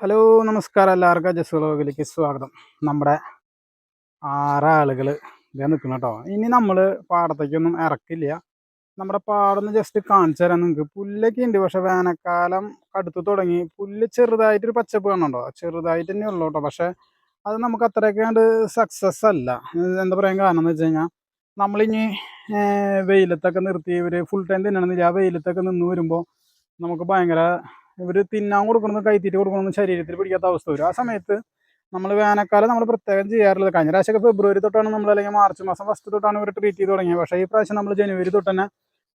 Hello നമസ്കാരം എല്ലാവർക്കും. ജസ് സ്വാഗതം. നമ്മുടെ ആറാളുകൾ ഇതേ നിൽക്കുന്നു കേട്ടോ ഇനി നമ്മൾ പാടത്തേക്കൊന്നും ഇറക്കില്ല. നമ്മുടെ പാടൊന്ന് ജസ്റ്റ് കാണിച്ചു തരാം നിങ്ങൾക്ക്. പുല്ലൊക്കെ ഉണ്ട്. പക്ഷെ വേനൽക്കാലം കടുത്തു തുടങ്ങി. പുല്ല് ചെറുതായിട്ടൊരു പച്ചപ്പ് കാണുന്നുണ്ടോ? ചെറുതായിട്ട് തന്നെ ഉള്ളൂ കേട്ടോ പക്ഷെ അത് നമുക്ക് അത്രയൊക്കെ കണ്ട് സക്സസ് അല്ല. എന്താ പറയാൻ കാരണം എന്ന് വെച്ച് കഴിഞ്ഞാൽ നമ്മളിനി വെയിലത്തൊക്കെ നിർത്തി ഇവർ ഫുൾ ടൈം തിന്നണമെന്നില്ല. ആ വെയിലത്തൊക്കെ നിന്ന് വരുമ്പോൾ നമുക്ക് ഭയങ്കര ഇവർ തിന്നാൻ കൊടുക്കണമെന്ന് കൈത്തീറ്റ കൊടുക്കണമെന്ന് ശരീരത്തിൽ പിടിക്കാത്ത അവസ്ഥ വരും. ആ സമയത്ത് നമ്മൾ വേനൽക്കാലം നമ്മൾ പ്രത്യേകം ചെയ്യാറുള്ളത് കഴിഞ്ഞ പ്രാവശ്യമൊക്കെ ഫെബ്രുവരി തൊട്ടാണ് നമ്മൾ അല്ലെങ്കിൽ മാർച്ച് മാസം ഫസ്റ്റ് തൊട്ടാണ് ഇവർ ട്രീറ്റ് ചെയ്ത് തുടങ്ങിയത്. പക്ഷേ ഈ പ്രാവശ്യം നമ്മൾ ജനുവരി തൊട്ട് തന്നെ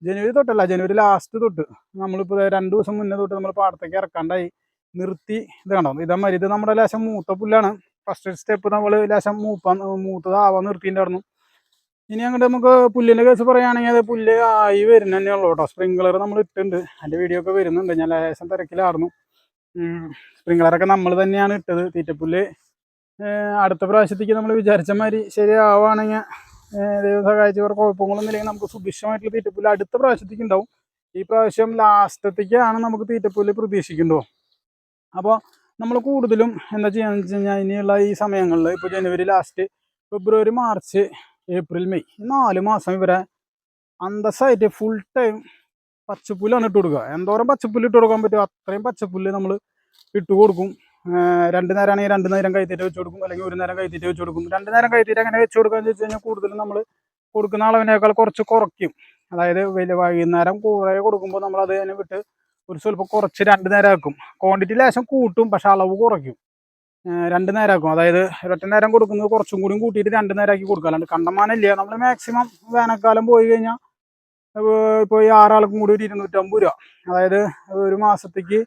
ജനുവരി തൊട്ടല്ല ജനുവരി ലാസ്റ്റ് തൊട്ട് നമ്മളിപ്പോൾ രണ്ട് ദിവസം മുന്നേ തൊട്ട് നമ്മൾ പാടത്തേക്ക് ഇറക്കാണ്ടായി നിർത്തി ഇത് കണ്ടോ? ഇതേമാതിരി ഇത് നമ്മുടെ ലേശം മൂത്ത പുല്ലാണ്. ഫസ്റ്റ് സ്റ്റെപ്പ് നമ്മൾ ലേശം മൂപ്പ മൂത്തതാവാൻ നിർത്തിയിട്ടുണ്ടായിരുന്നു. ഇനി അങ്ങോട്ട് നമുക്ക് പുല്ലിന്റെ കേസ് പറയുകയാണെങ്കിൽ അത് പുല്ല് ആയി വരുന്ന തന്നെ ഉള്ളൂ കേട്ടോ. സ്പ്രിങ്ക്ലർ നമ്മൾ ഇട്ടിട്ടുണ്ട്. അതിന്റെ വീഡിയോ ഒക്കെ വരുന്നുണ്ട്. ഞാൻ ലേശം തിരക്കിലായിരുന്നു. സ്പ്രിങ്ക്ലറൊക്കെ നമ്മൾ തന്നെയാണ് ഇട്ടത്. തീറ്റപ്പുല്ല് അടുത്ത പ്രാവശ്യത്തേക്ക് നമ്മൾ വിചാരിച്ച മാതിരി ശരിയാവുകയാണെങ്കിൽ ദൈവം സഹായിച്ച് കുറേ കുഴപ്പങ്ങളൊന്നും ഇല്ലെങ്കിൽ നമുക്ക് സുഭിക്ഷമായിട്ടുള്ള തീറ്റപ്പുല്ല് അടുത്ത പ്രാവശ്യത്തേക്ക് ഉണ്ടാവും. ഈ പ്രാവശ്യം ലാസ്റ്റത്തേക്കാണ് നമുക്ക് തീറ്റപ്പുല്ല് പ്രതീക്ഷിക്കുന്നുണ്ടോ അപ്പോൾ നമ്മൾ കൂടുതലും എന്താ ചെയ്യുക വെച്ച് കഴിഞ്ഞാൽ ഇനിയുള്ള ഈ സമയങ്ങളിൽ ഇപ്പോൾ ജനുവരി ലാസ്റ്റ് ഫെബ്രുവരി മാർച്ച് ഏപ്രിൽ മെയ്. നാല് മാസം ഇവരെ അന്തസ്സായിട്ട് ഫുൾ ടൈം പച്ചപ്പുല്ലാണ് ഇട്ട് കൊടുക്കുക. എന്തോരം പച്ചപ്പുല്ല് ഇട്ട് കൊടുക്കാൻ പറ്റുമോ അത്രയും പച്ചപ്പുല്ല് നമ്മൾ ഇട്ട് കൊടുക്കും. രണ്ട് നേരമാണെങ്കിൽ രണ്ട് നേരം കൈത്തീറ്റ വെച്ച് കൊടുക്കും. അല്ലെങ്കിൽ ഒരു നേരം കൈത്തീറ്റ വെച്ച് കൊടുക്കും. രണ്ട് നേരം കൈത്തീറ്റ അങ്ങനെ വെച്ച് കൊടുക്കാന്ന് വെച്ച് കഴിഞ്ഞാൽ കൂടുതലും നമ്മൾ കൊടുക്കുന്ന അളവിനേക്കാൾ കുറച്ച് കുറയ്ക്കും. അതായത് വലിയ വൈകുന്നേരം കുറേ കൊടുക്കുമ്പോൾ നമ്മൾ അത് തന്നെ വിട്ട് ഒരു സ്വല്പം കുറച്ച് രണ്ട് നേരം ആക്കും. ക്വാണ്ടിറ്റി ലേശം കൂട്ടും പക്ഷെ അളവ് കുറയ്ക്കും. രണ്ട് നേരം ആക്കും അതായത് ഒരൊറ്റ നേരം കൊടുക്കുന്നത് കുറച്ചും കൂടി കൂട്ടിയിട്ട് രണ്ട് നേരം ആക്കി കൊടുക്കുക അല്ലാണ്ട് നമ്മൾ മാക്സിമം വേനൽക്കാലം പോയി കഴിഞ്ഞാൽ ഇപ്പോൾ ഈ ആറാൾക്കും കൂടി ഒരു ഇരുന്നൂറ്റമ്പത് രൂപ. അതായത് ഒരു മാസത്തേക്ക്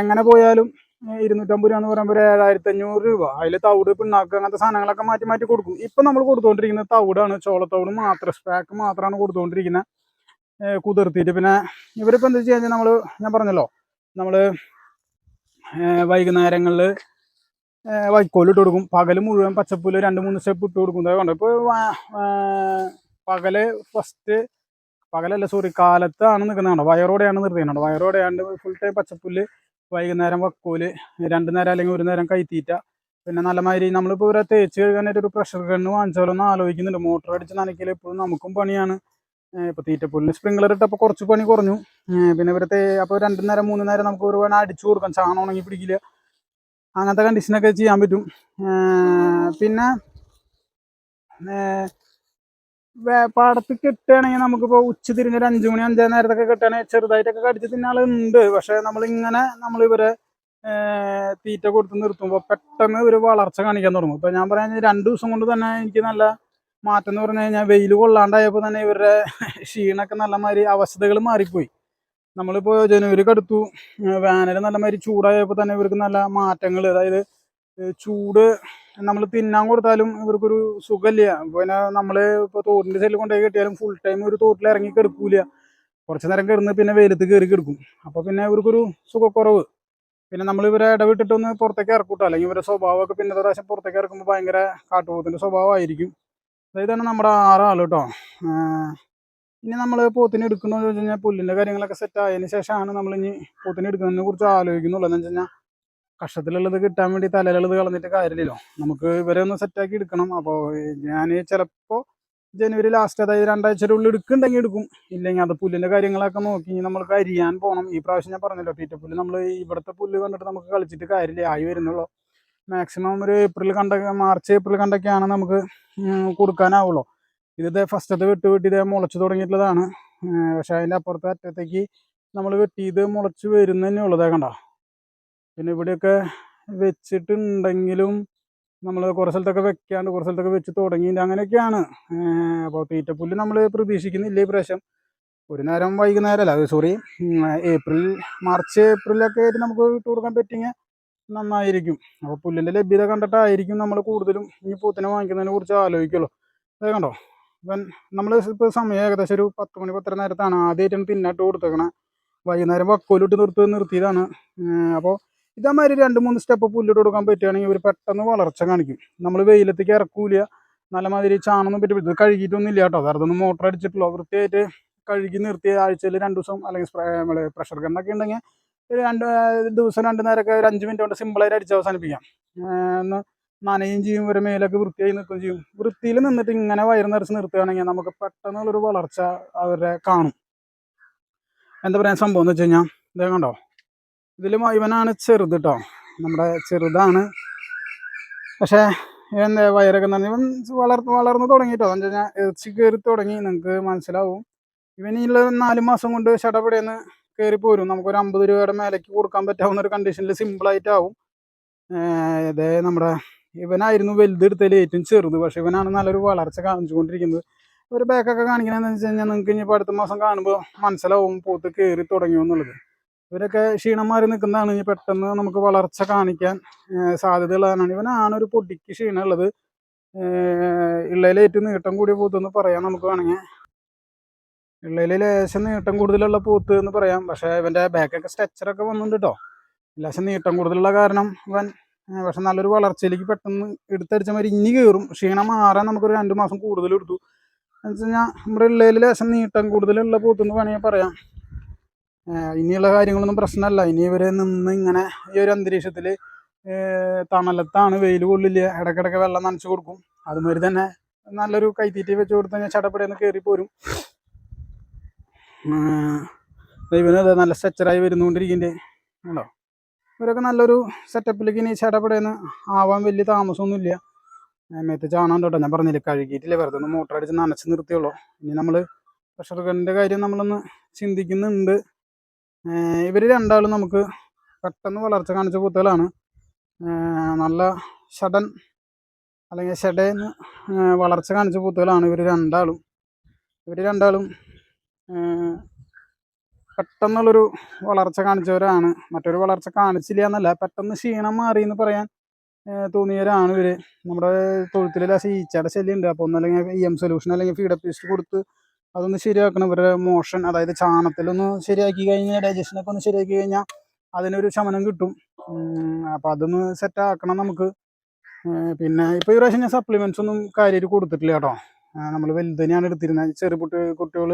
എങ്ങനെ പോയാലും ഇരുന്നൂറ്റമ്പത് രൂപ എന്ന് പറയുമ്പോൾ ഒരു ഏഴായിരത്തി അഞ്ഞൂറ് രൂപ. അതിൽ തവിട് പിണ്ണാക്ക് അങ്ങനത്തെ സാധനങ്ങളൊക്കെ മാറ്റി മാറ്റി കൊടുക്കും. ഇപ്പം നമ്മൾ കൊടുത്തുകൊണ്ടിരിക്കുന്നത് തവിടാണ് ചോളത്തവിട് മാത്രം സ്പാക്ക് മാത്രമാണ് കൊടുത്തുകൊണ്ടിരിക്കുന്നത് കുതിർത്തിയിട്ട്. പിന്നെ ഇവരിപ്പോൾ എന്താ ചെയ്യുക നമ്മൾ ഞാൻ പറഞ്ഞല്ലോ നമ്മൾ വൈകുന്നേരങ്ങളിൽ വൈക്കോൽ ഇട്ട് കൊടുക്കും. പകൽ മുഴുവൻ പച്ചപ്പൂൽ രണ്ട് മൂന്ന് സ്റ്റെപ്പ് ഇട്ട് കൊടുക്കും. അതുകൊണ്ട് ഇപ്പോൾ പകൽ ഫസ്റ്റ് പകലല്ല സോറി കാലത്താണ് നിൽക്കുന്നതാണ് വയറോടെയാണ് നിർത്തിയിട്ടുണ്ട് വയറോടെയാണ്ട് ഫുൾ ടൈം പച്ചപ്പുല്ല് വൈകുന്നേരം വക്കോൽ രണ്ട് നേരം അല്ലെങ്കിൽ ഒരു നേരം കൈത്തീറ്റ. പിന്നെ നല്ലമാതിരി നമ്മളിപ്പോൾ ഇവരെ തേച്ച് കഴുകാനായിട്ട് ഒരു പ്രഷർ ഗണ്ണ് വാങ്ങിച്ചാലൊന്ന് ആലോചിക്കുന്നുണ്ട്. മോട്ടർ അടിച്ച് നനയ്ക്കൽ ഇപ്പോഴും നമുക്കും പണിയാണ്. ഇപ്പോൾ തീറ്റപ്പുല്ലിന് സ്പ്രിംഗ്ലർ ഇട്ടപ്പോൾ കുറച്ച് പണി കുറഞ്ഞു. പിന്നെ ഇവരത്തെ അപ്പോൾ രണ്ടു നേരം മൂന്ന് നേരം നമുക്ക് ഒരു വേണം അടിച്ചു കൊടുക്കാം. ചാണം ഉണങ്ങി പിടിക്കില്ല. അങ്ങനത്തെ കണ്ടീഷനൊക്കെ ചെയ്യാൻ പറ്റും. പിന്നെ പാടത്ത് കിട്ടുകയാണെങ്കിൽ നമുക്കിപ്പോൾ ഉച്ച തിരിഞ്ഞ് ഒരു അഞ്ചു മണി അഞ്ചാം നേരത്തൊക്കെ കിട്ടുകയാണെങ്കിൽ ചെറുതായിട്ടൊക്കെ കടിച്ച് തിന്നാളുണ്ട് പക്ഷേ നമ്മളിങ്ങനെ നമ്മളിവരെ ഇവരെ തീറ്റ കൊടുത്ത് നിർത്തുമ്പോൾ പെട്ടെന്ന് ഒരു വളർച്ച കാണിക്കാൻ തുടങ്ങും. ഇപ്പം ഞാൻ പറയാൻ രണ്ട് ദിവസം കൊണ്ട് തന്നെ എനിക്ക് നല്ല മാറ്റം എന്ന് പറഞ്ഞു കഴിഞ്ഞാൽ വെയിൽ കൊള്ളാണ്ടായപ്പോൾ തന്നെ ഇവരുടെ ക്ഷീണമൊക്കെ നല്ല മാതിരി അവസ്ഥകൾ മാറിപ്പോയി. നമ്മളിപ്പോൾ ജനുവരിക്ക് അടുത്തു വേനൽ നല്ല മാതിരി ചൂടായപ്പോൾ തന്നെ ഇവർക്ക് നല്ല മാറ്റങ്ങൾ അതായത് ചൂട് നമ്മൾ തിന്നാൻ കൊടുത്താലും ഇവർക്കൊരു സുഖമില്ല. പിന്നെ നമ്മൾ ഇപ്പോൾ തോട്ടിന്റെ സൈഡിൽ കൊണ്ടുപോയി കിട്ടിയാലും ഫുൾ ടൈം ഒരു തോട്ടിൽ ഇറങ്ങി കിടക്കൂല. കുറച്ച് നേരം കിടന്ന് പിന്നെ വെയിലത്ത് കയറി കിടക്കും. അപ്പോൾ പിന്നെ ഇവർക്കൊരു സുഖക്കുറവ്. പിന്നെ നമ്മൾ ഇവരെ ഇടവിട്ടിട്ടൊന്ന് പുറത്തേക്ക് ഇറക്കൂട്ടോ. അല്ലെങ്കിൽ ഇവരുടെ സ്വഭാവമൊക്കെ പിന്നെ ഒരു പ്രാവശ്യം പുറത്തേക്ക് ഇറക്കുമ്പോൾ ഭയങ്കര കാട്ടുപോത്തിന്റെ സ്വഭാവമായിരിക്കും. ഇതാണ് നമ്മുടെ ആറാൾ കേട്ടോ ഇനി നമ്മൾ പോത്തിനെ എടുക്കണമെന്ന് വെച്ച് കഴിഞ്ഞാൽ പുല്ലിന്റെ കാര്യങ്ങളൊക്കെ സെറ്റ് ആയതിനു ശേഷമാണ് നമ്മൾ ഇനി പോത്തിനെ എടുക്കുന്നതിനെ കുറിച്ച് ആലോചിക്കുന്നുള്ളൂ എന്ന് വെച്ച് കഴിഞ്ഞാൽ കഷ്ടത്തിലുള്ളത് കിട്ടാൻ വേണ്ടി തലയിലുള്ളത് കളഞ്ഞിട്ട് കാര്യമില്ലല്ലോ. നമുക്ക് ഇവരെ ഒന്ന് സെറ്റാക്കി എടുക്കണം. അപ്പോൾ ഞാൻ ചിലപ്പോൾ ജനുവരി ലാസ്റ്റ് അതായത് രണ്ടാഴ്ചയുടെ ഉള്ളിൽ എടുക്കുന്നുണ്ടെങ്കിൽ എടുക്കും. ഇല്ലെങ്കിൽ അത് പുല്ലിന്റെ കാര്യങ്ങളൊക്കെ നോക്കി നമ്മൾക്ക് അരിയാൻ പോകണം ഈ പ്രാവശ്യം ഞാൻ പറഞ്ഞല്ലോ തീറ്റപ്പുല്ല് നമ്മൾ ഇവിടുത്തെ പുല്ല് കണ്ടിട്ട് നമുക്ക് കളിച്ചിട്ട് കാര്യമില്ല. ആയി വരുന്നുള്ളൂ. മാക്സിമം ഒരു ഏപ്രിൽ കണ്ടൊക്കെ മാർച്ച് ഏപ്രിൽ കണ്ടൊക്കെയാണ് നമുക്ക് കൊടുക്കാനാവുള്ളൂ. ഇത് ഫസ്റ്റത്തെ വെട്ട് വെട്ടി ഇതേ മുളച്ച് തുടങ്ങിയിട്ടുള്ളതാണ്. പക്ഷെ അതിന്റെ അപ്പുറത്തെ അറ്റത്തേക്ക് നമ്മൾ വെട്ടിയത് മുളച്ച് വരുന്നതന്നെ ഉള്ളതേ കണ്ട? പിന്നെ ഇവിടെയൊക്കെ വെച്ചിട്ടുണ്ടെങ്കിലും നമ്മൾ കുറേ സ്ഥലത്തൊക്കെ വെക്കാണ്ട് കുറേ സ്ഥലത്തൊക്കെ വെച്ച് തുടങ്ങിയിട്ട് അങ്ങനെയൊക്കെയാണ്. അപ്പോൾ തീറ്റപ്പുല്ല് നമ്മൾ പ്രതീക്ഷിക്കുന്നില്ല ഈ പ്രാവശ്യം. ഒരു നേരം വൈകുന്നേരമല്ല? സോറി ഏപ്രിൽ മാർച്ച് ഏപ്രിലൊക്കെ ആയിട്ട് നമുക്ക് ഇട്ട് കൊടുക്കാൻ പറ്റിയെങ്കിൽ നന്നായിരിക്കും. അപ്പോൾ പുല്ലിന്റെ ലഭ്യത കണ്ടിട്ടായിരിക്കും നമ്മൾ കൂടുതലും ഇനി പൂത്തിനെ വാങ്ങിക്കുന്നതിനെ കുറിച്ച് ആലോചിക്കുള്ളൂ. അത് കണ്ടോ? നമ്മൾ ഇപ്പോൾ സമയം ഏകദേശം ഒരു പത്ത് മണി പത്തര നേരത്താണ് ആദ്യമായിട്ടാണ് തിന്നിട്ട് കൊടുത്തേക്കണേ. വൈകുന്നേരം വക്കോലിട്ട് നിർത്തി നിർത്തിയതാണ്. അപ്പോൾ ഇതേമാതിരി രണ്ട് മൂന്ന് സ്റ്റെപ്പ് പുല്ലിട്ട് കൊടുക്കാൻ പറ്റുകയാണെങ്കിൽ ഇവർ പെട്ടെന്ന് വളർച്ച കാണിക്കും. നമ്മൾ വെയിലത്തേക്ക് ഇറക്കൂല. നല്ല മാതിരി ചാണൊന്നും പറ്റി ഇത് കഴുകിയിട്ടൊന്നും ഇല്ല കേട്ടോ. വെറുതെ മോട്ടർ അടിച്ചിട്ടുള്ളൂ വൃത്തിയായിട്ട് കഴുകി നിർത്തിയ ആഴ്ചയിൽ രണ്ട് ദിവസം അല്ലെങ്കിൽ പ്രഷർ ഗണ്ണൊക്കെ ഉണ്ടെങ്കിൽ ഒരു രണ്ട് ദിവസം രണ്ട് നേരമൊക്കെ ഒരു അഞ്ച് മിനിറ്റ് കൊണ്ട് സിമ്പിളായിട്ട് അടിച്ച് അവസാനിപ്പിക്കാം. ഒന്ന് നനയും ചെയ്യും ഒരു മേലൊക്കെ വൃത്തിയായി നിൽക്കുകയും ചെയ്യും. വൃത്തിയിൽ നിന്നിട്ട് ഇങ്ങനെ വയറ് നിറച്ച് നിർത്തുകയാണെങ്കിൽ നമുക്ക് പെട്ടെന്നുള്ളൊരു വളർച്ച അവരെ കാണും. എന്താ പറയുക സംഭവം എന്ന് വെച്ച് കഴിഞ്ഞാൽ ഇതേ കണ്ടോ? ഇതിൽ ഇവനാണ് ചെറുത് കേട്ടോ നമ്മുടെ ചെറുതാണ്. പക്ഷേ എന്താ വയറൊക്കെ നന്ദി ഇവൻ വളർന്ന് വളർന്ന് തുടങ്ങിയിട്ടോ എന്ന് വെച്ച് കഴിഞ്ഞാൽ ഇറച്ചി കയറി തുടങ്ങി. നിങ്ങൾക്ക് മനസ്സിലാവും. ഉള്ള നാല് മാസം കൊണ്ട് ചടപടയെന്ന് കയറി പോരും. നമുക്കൊരു അമ്പത് രൂപയുടെ മേലേക്ക് കൊടുക്കാൻ പറ്റാവുന്ന ഒരു കണ്ടീഷനിൽ സിമ്പിളായിട്ടാവും ഇതേ നമ്മുടെ ഇവനായിരുന്നു വലുതെടുത്തതിൽ ഏറ്റവും ചെറുത്. പക്ഷേ ഇവനാണ് നല്ലൊരു വളർച്ച കാണിച്ചുകൊണ്ടിരിക്കുന്നത്. ഒരു ബാക്കൊക്കെ കാണിക്കണമെന്ന് വെച്ച് കഴിഞ്ഞാൽ നിങ്ങൾക്ക് ഇനിയിപ്പോൾ അടുത്ത മാസം കാണുമ്പോൾ മനസ്സിലാവും പോത്ത് കയറി തുടങ്ങിയോ എന്നുള്ളത്. ഇവരൊക്കെ ക്ഷീണം മാറി നിൽക്കുന്നതാണ് ഇനി പെട്ടെന്ന് നമുക്ക് വളർച്ച കാണിക്കാൻ സാധ്യതയുള്ളതാണ്. ഇവനാണ് ഒരു പൊടിക്ക് ക്ഷീണമുള്ളത്. ഉള്ളതിൽ ഏറ്റവും നീട്ടം കൂടിയ പോത്തെന്ന് പറയാം നമുക്ക് വേണമെങ്കിൽ ഉള്ളതിൽ ലേശം നീട്ടം കൂടുതലുള്ള പോത്ത് എന്ന് പറയാം. പക്ഷേ ഇവന്റെ ബാക്കൊക്കെ സ്ട്രെച്ചറൊക്കെ വന്നിട്ടുണ്ട് കേട്ടോ ലേശം നീട്ടം കൂടുതലുള്ള കാരണം ഇവൻ പക്ഷെ നല്ലൊരു വളർച്ചയിലേക്ക് പെട്ടെന്ന് എടുത്തടിച്ച മാതിരി ഇനി കയറും ക്ഷീണം മാറാൻ നമുക്കൊരു രണ്ട് മാസം കൂടുതൽ എടുത്തു. എന്ന് വെച്ച് കഴിഞ്ഞാൽ നമ്മുടെ ഉള്ളതിൽ ലേശം നീട്ടം കൂടുതലുള്ള പോത്തെന്ന് വേണമെങ്കിൽ പറയാം. ഇനിയുള്ള കാര്യങ്ങളൊന്നും പ്രശ്നമല്ല. ഇനി ഇവരെ നിന്ന് ഇങ്ങനെ ഈ ഒരു അന്തരീക്ഷത്തിൽ തണലത്താണ് വെയിൽ കൊള്ളില്ല ഇടയ്ക്കിടയ്ക്ക് വെള്ളം നനച്ചു കൊടുക്കും. അതുമാതിരി തന്നെ നല്ലൊരു കൈത്തീറ്റി വെച്ച് കൊടുത്തു കഴിഞ്ഞാൽ ചടപ്പടയെന്ന് കയറി പോരും ഇവന് അത് നല്ല സ്ട്രെച്ചറായി വരുന്നുകൊണ്ടിരിക്കുന്നുണ്ട് ഉണ്ടോ ഇവരൊക്കെ നല്ലൊരു സെറ്റപ്പിലേക്ക് ഇനി ചേട്ടപ്പെടുന്ന ആവാൻ വലിയ താമസമൊന്നുമില്ല. മേത്ത് ചാണകം കേട്ടോ ഞാൻ പറഞ്ഞില്ല കഴുകിയിട്ടില്ല? വെറുതെ ഒന്ന് മോട്ടർ അടിച്ച് നനച്ച് നിർത്തിയുള്ളൂ. ഇനി നമ്മൾ പ്രഷർ കുക്കറിന്റെ കാര്യം നമ്മളൊന്ന് ചിന്തിക്കുന്നുണ്ട്. ഇവർ രണ്ടാളും നമുക്ക് പെട്ടെന്ന് വളർച്ച കാണിച്ച പൂത്തുകളാണ്. നല്ല ഷടൻ അല്ലെങ്കിൽ ഷടേന്ന് വളർച്ച കാണിച്ച പൂത്തുകളാണ് ഇവർ രണ്ടാളും. ഇവർ രണ്ടാളും പെട്ടെന്നുള്ളൊരു വളർച്ച കാണിച്ചവരാണ്. മറ്റൊരു വളർച്ച കാണിച്ചില്ല എന്നല്ല പെട്ടെന്ന് ക്ഷീണം മാറി എന്ന് പറയാൻ തോന്നിയവരാണ് ഇവർ നമ്മുടെ തൊഴുത്തിലെ ശീച്ചയുടെ ശല്യം ഉണ്ട് അപ്പോൾ ഒന്നല്ലെങ്കിൽ ഇ എം സൊല്യൂഷൻ അല്ലെങ്കിൽ ഫീഡ് പേസ്റ്റ് കൊടുത്ത് അതൊന്ന് ശരിയാക്കണം. ഇവരുടെ മോഷൻ അതായത് ചാണത്തിലൊന്ന് ശരിയാക്കി കഴിഞ്ഞാൽ ഡൈജഷനൊക്കെ ഒന്ന് ശരിയാക്കി കഴിഞ്ഞാൽ അതിനൊരു ശമനം കിട്ടും. അപ്പോൾ അതൊന്ന് സെറ്റാക്കണം നമുക്ക്. പിന്നെ ഇപ്പോൾ ഈ പ്രാവശ്യം ഞാൻ സപ്ലിമെന്റ്സ് ഒന്നും കാര്യമായിട്ട് കൊടുത്തിട്ടില്ല കേട്ടോ. നമ്മൾ വലുതിനെയാണ് എടുത്തിരുന്നത്. ചെറു കുട്ടി കുട്ടികൾ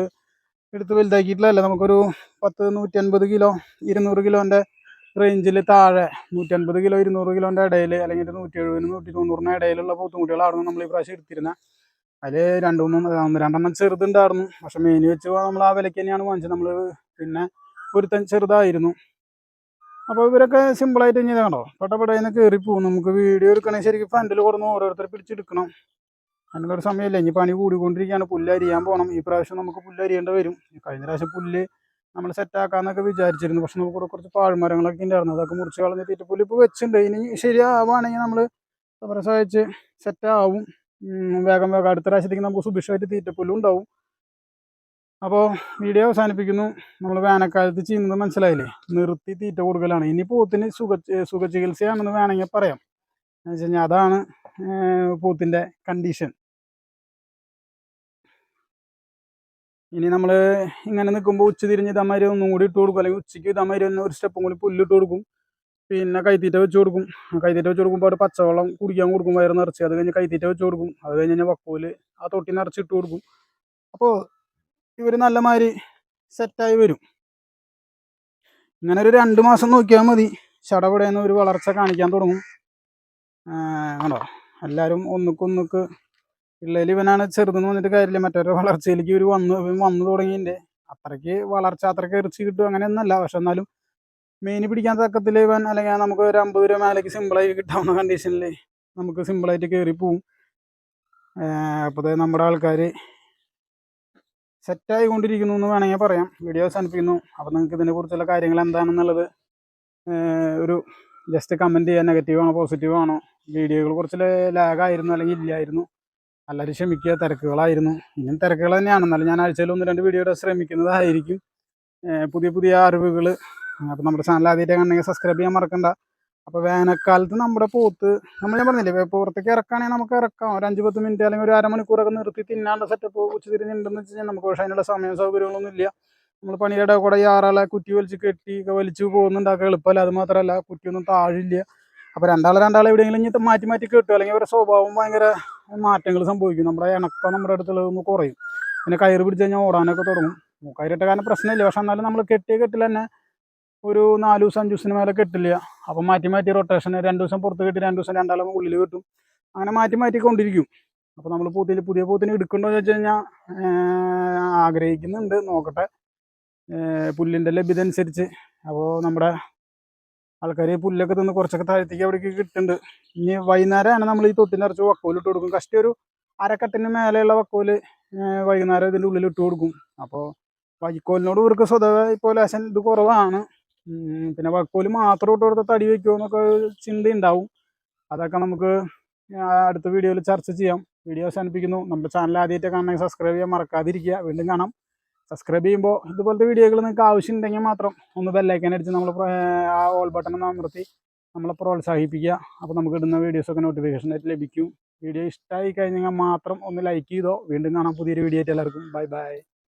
എടുത്ത് വലുതാക്കിയിട്ടില്ല നമുക്കൊരു പത്ത് നൂറ്റൻപത് കിലോ ഇരുന്നൂറ് കിലോന്റെ റേഞ്ചിൽ താഴെ നൂറ്റൻപത് കിലോ ഇരുന്നൂറ് കിലോന്റെ ഇടയിൽ അല്ലെങ്കിൽ നൂറ്റി എഴുപതിന് നൂറ്റി തൊണ്ണൂറിന് ഇടയിലുള്ള പൂത്തുമുട്ടികളായിരുന്നു നമ്മൾ ഈ പ്രാവശ്യം എടുത്തിരുന്നത് അതിൽ രണ്ട് മൂന്ന് രണ്ടെണ്ണം ചെറുതുണ്ടായിരുന്നു. പക്ഷെ മെയിന് വെച്ച് നമ്മൾ ആ വിലയ്ക്ക് തന്നെയാണ് വാങ്ങിച്ചത്. നമ്മൾ പിന്നെ ഒരുത്തൻ ചെറുതായിരുന്നു. അപ്പോൾ ഇവരൊക്കെ സിമ്പിളായിട്ട് ഇങ്ങനെ കണ്ടോ പട്ടപ്പടയിൽ കയറി പോകും നമുക്ക് വീഡിയോ എടുക്കണമെങ്കിൽ ശരിക്കും ഫ്രണ്ടിൽ കൊടുന്ന് ഓരോരുത്തർ പിടിച്ചെടുക്കണം. അതിനുള്ളൊരു സമയമില്ല? ഇനി പണി കൂടിക്കൊണ്ടിരിക്കുകയാണ്. പുല്ല് അരിയാൻ പോകണം ഈ പ്രാവശ്യം നമുക്ക് പുല്ല് അരിയേണ്ടി വരും. കഴിഞ്ഞ പ്രാവശ്യം പുല്ല് നമ്മൾ സെറ്റാക്കാന്നൊക്കെ വിചാരിച്ചിരുന്നു. പക്ഷെ നമുക്ക് ഇവിടെ കുറച്ച് പാഴ്മരങ്ങളൊക്കെ ഉണ്ടായിരുന്നു അതൊക്കെ മുറിച്ച് കളഞ്ഞ് തീറ്റപ്പുല്ല് ഇപ്പോൾ വെച്ചിട്ടുണ്ട് ഇനി ശരിയാവുകയാണെങ്കിൽ നമ്മൾ അവരെ സഹായിച്ച് സെറ്റാവും വേഗം വേഗം. അടുത്ത പ്രാവശ്യത്തേക്ക് നമുക്ക് സുഭിക്ഷമായിട്ട് തീറ്റപ്പുല്ലും ഉണ്ടാവും. അപ്പോൾ വീഡിയോ അവസാനിപ്പിക്കുന്നു. നമ്മൾ വേനൽക്കാലത്ത് ചെയ്യുന്നത് മനസ്സിലായില്ലേ? നിർത്തി തീറ്റ കൊടുക്കലാണ്. ഇനി പോത്തിന് സുഖ സുഖ ചികിത്സയാണെന്ന് വേണമെങ്കിൽ പറയാം. എന്ന് വെച്ച് കഴിഞ്ഞാൽ അതാണ് പോത്തിന്റെ കണ്ടീഷൻ ഇനി നമ്മൾ ഇങ്ങനെ നിൽക്കുമ്പോൾ ഉച്ച തിരിഞ്ഞ് ഇതമാതിരി ഒന്നും കൂടി ഇട്ട് കൊടുക്കും. അല്ലെങ്കിൽ ഉച്ചയ്ക്ക് ഇതമാതിരി ഒന്ന് ഒരു സ്റ്റെപ്പും കൂടി പുല്ലിട്ട് കൊടുക്കും. പിന്നെ കൈത്തീറ്റ വെച്ച് കൊടുക്കും. കൈത്തീറ്റ വെച്ച് കൊടുക്കുമ്പോൾ അവിടെ പച്ചവെള്ളം കുടിക്കാൻ കൊടുക്കും വയറ് നിറച്ച്. അത് കഴിഞ്ഞ് കൈത്തീറ്റ വെച്ച് കൊടുക്കും. അത് കഴിഞ്ഞ് കഴിഞ്ഞാൽ വക്കോൽ ആ തൊട്ടി നിറച്ച് ഇട്ട് കൊടുക്കും. അപ്പോൾ ഇവർ നല്ല മാതിരി സെറ്റായി വരും. ഇങ്ങനെ ഒരു രണ്ട് മാസം നോക്കിയാൽ മതി. ചടപടയെന്ന് ഒരു വളർച്ച കാണിക്കാൻ തുടങ്ങും. കണ്ടോ? എല്ലാവരും ഒന്നുക്കൊന്നുക്ക് പിള്ളേർ ഇവനാണ് ചെറുതെന്ന് വന്നിട്ട് കാര്യമില്ല. മറ്റൊരു വളർച്ചയിലേക്ക് ഇവർ വന്നു ഇവൻ വന്നു തുടങ്ങിയിന്റെ അത്രയ്ക്ക് വളർച്ച അത്രയ്ക്ക് ഇറച്ചി കിട്ടും അങ്ങനെയൊന്നല്ല പക്ഷെ എന്നാലും മെയിൻ പിടിക്കാൻ തക്കത്തിൽ ഇവൻ അല്ലെങ്കിൽ നമുക്ക് ഒരു അമ്പത് രൂപ മേലേക്ക് സിമ്പിളായി കിട്ടാവുന്ന കണ്ടീഷനിൽ നമുക്ക് സിമ്പിളായിട്ട് കയറി പോവും. അപ്പോൾ നമ്മുടെ ആൾക്കാർ സെറ്റായി കൊണ്ടിരിക്കുന്നു എന്ന് വേണമെങ്കിൽ പറയാം. വീഡിയോ അവസാനിപ്പിക്കുന്നു. അപ്പോൾ നിങ്ങൾക്ക് ഇതിനെക്കുറിച്ചുള്ള കാര്യങ്ങൾ എന്താണെന്നുള്ളത് ഒരു ജസ്റ്റ് കമന്റ് ചെയ്യാൻ നെഗറ്റീവ് ആണോ പോസിറ്റീവ് ആണോ വീഡിയോകൾ കുറച്ച് ലാഗായിരുന്നു അല്ലെങ്കിൽ ഇല്ലായിരുന്നു. എല്ലാവരും ക്ഷമിക്കുക തിരക്കുകളായിരുന്നു. ഇനിയും തിരക്കുകൾ തന്നെയാണ്. എന്നാലും ഞാൻ ആഴ്ചയിൽ ഒന്ന് രണ്ട് വീഡിയോ ശ്രമിക്കുന്നതായിരിക്കും. പുതിയ പുതിയ അറിവുകൾ അപ്പോൾ നമ്മുടെ ചാനൽ ആദ്യമായിട്ട് കണ്ടെങ്കിൽ സബ്സ്ക്രൈബ് ചെയ്യാൻ മറക്കണ്ട. അപ്പോൾ വേനൽക്കാലത്ത് നമ്മുടെ പോത്ത് നമ്മൾ ഞാൻ പറഞ്ഞില്ലേ ഇപ്പോൾ പുറത്തേക്ക് ഇറക്കുകയാണെങ്കിൽ നമുക്ക് ഇറക്കാം. ഒരു അഞ്ച് പത്ത് മിനിറ്റ് അല്ലെങ്കിൽ ഒരു അരമണിക്കൂറൊക്കെ നിർത്തി തിന്നാനുള്ള സെറ്റപ്പ് ഉച്ച തിരിഞ്ഞിട്ടുണ്ടെന്ന് വെച്ച് കഴിഞ്ഞാൽ നമുക്ക് പക്ഷേ അതിനുള്ള സമയം സൗകര്യങ്ങളൊന്നും ഇല്ല. നമ്മൾ പണിയുടെ കൂടെ ഈ ആറാളെ കുറ്റി വലിച്ച് കെട്ടി വലിച്ച് പോകുന്നുണ്ടാക്കുക എളുപ്പമല്ല. അത് മാത്രമല്ല കുറ്റിയൊന്നും താഴില്ല. അപ്പോൾ രണ്ടാളെ രണ്ടാളെ എവിടെയെങ്കിലും ഇനി മാറ്റി മാറ്റി കിട്ടും. അല്ലെങ്കിൽ അവരുടെ സ്വഭാവം ഭയങ്കര മാറ്റങ്ങൾ സംഭവിക്കും. നമ്മുടെ ഇണക്കം നമ്മുടെ അടുത്തുള്ളതൊന്ന് കുറയും. പിന്നെ കയറ് പിടിച്ച് കഴിഞ്ഞാൽ ഓടാനൊക്കെ തുടങ്ങും. കയറിട്ട കാരണം പ്രശ്നമില്ല. പക്ഷെ എന്നാലും നമ്മൾ കെട്ടിയ കെട്ടിൽ തന്നെ ഒരു നാല് ദിവസം അഞ്ച് ദിവസത്തിന് മേലെ കെട്ടില്ല. അപ്പം മാറ്റി മാറ്റി റൊട്ടേഷൻ രണ്ട് ദിവസം പുറത്ത് കെട്ടി രണ്ട് ദിവസം രണ്ടാളും ഉള്ളിൽ കിട്ടും. അങ്ങനെ മാറ്റി മാറ്റി കൊണ്ടിരിക്കും. അപ്പോൾ നമ്മൾ പൂത്തിന് പുതിയ പൂത്തിന് എടുക്കണ്ടോ എന്ന് വെച്ച് കഴിഞ്ഞാൽ ആഗ്രഹിക്കുന്നുണ്ട്. നോക്കട്ടെ. പുല്ലിന്റെ ലഭ്യത അനുസരിച്ച്. അപ്പോൾ നമ്മുടെ ആൾക്കാർ പുല്ലൊക്കെ തിന്ന് കുറച്ചൊക്കെ താഴത്തേക്ക് അവിടേക്ക് കിട്ടുന്നുണ്ട്. ഇനി വൈകുന്നേരമാണ് നമ്മൾ ഈ തൊട്ടി നിറച്ച് വക്കോൽ ഇട്ട് കൊടുക്കും. കഷ്ടി ഒരു അരക്കട്ടിന് മേലെയുള്ള വക്കോൽ വൈകുന്നേരം ഇതിന്റെ ഉള്ളിൽ ഇട്ട് കൊടുക്കും. അപ്പോൾ വൈക്കോലിനോട് ഇവർക്ക് സ്വതവേ ഇപ്പോൾ ലേശൻ ഇത് കുറവാണ്. പിന്നെ വക്കോൽ മാത്രം ഇട്ട് കൊടുത്ത തടി വയ്ക്കുമോ എന്നൊക്കെ ചിന്ത ഉണ്ടാവും അതൊക്കെ നമുക്ക് അടുത്ത വീഡിയോയിൽ ചർച്ച ചെയ്യാം. വീഡിയോ അവസാനിപ്പിക്കുന്നു. നമ്മുടെ ചാനൽ ആദ്യമായിട്ട് കാണണമെങ്കിൽ സബ്സ്ക്രൈബ് ചെയ്യാൻ മറക്കാതിരിക്കുക. വീണ്ടും കാണാം. സബ്സ്ക്രൈബ് ചെയ്യുമ്പോൾ ഇതുപോലത്തെ വീഡിയോകൾ നിങ്ങൾക്ക് ആവശ്യമുണ്ടെങ്കിൽ മാത്രം ഒന്ന് ബെല്ലൈക്കൻ അടിച്ച് നമ്മൾ ആ ഓൾ ബട്ടൺ ഒന്ന് അമർത്തി നമ്മളെ പ്രോത്സാഹിപ്പിക്കുക. അപ്പോൾ നമുക്ക് ഇടുന്ന വീഡിയോസൊക്കെ നോട്ടിഫിക്കേഷൻ ആയിട്ട് ലഭിക്കും. വീഡിയോ ഇഷ്ടമായി കഴിഞ്ഞാൽ മാത്രം ഒന്ന് ലൈക്ക് ചെയ്തോ. വീണ്ടും കാണാം പുതിയൊരു വീഡിയോ ആയിട്ട് എല്ലാവർക്കും. Bye bye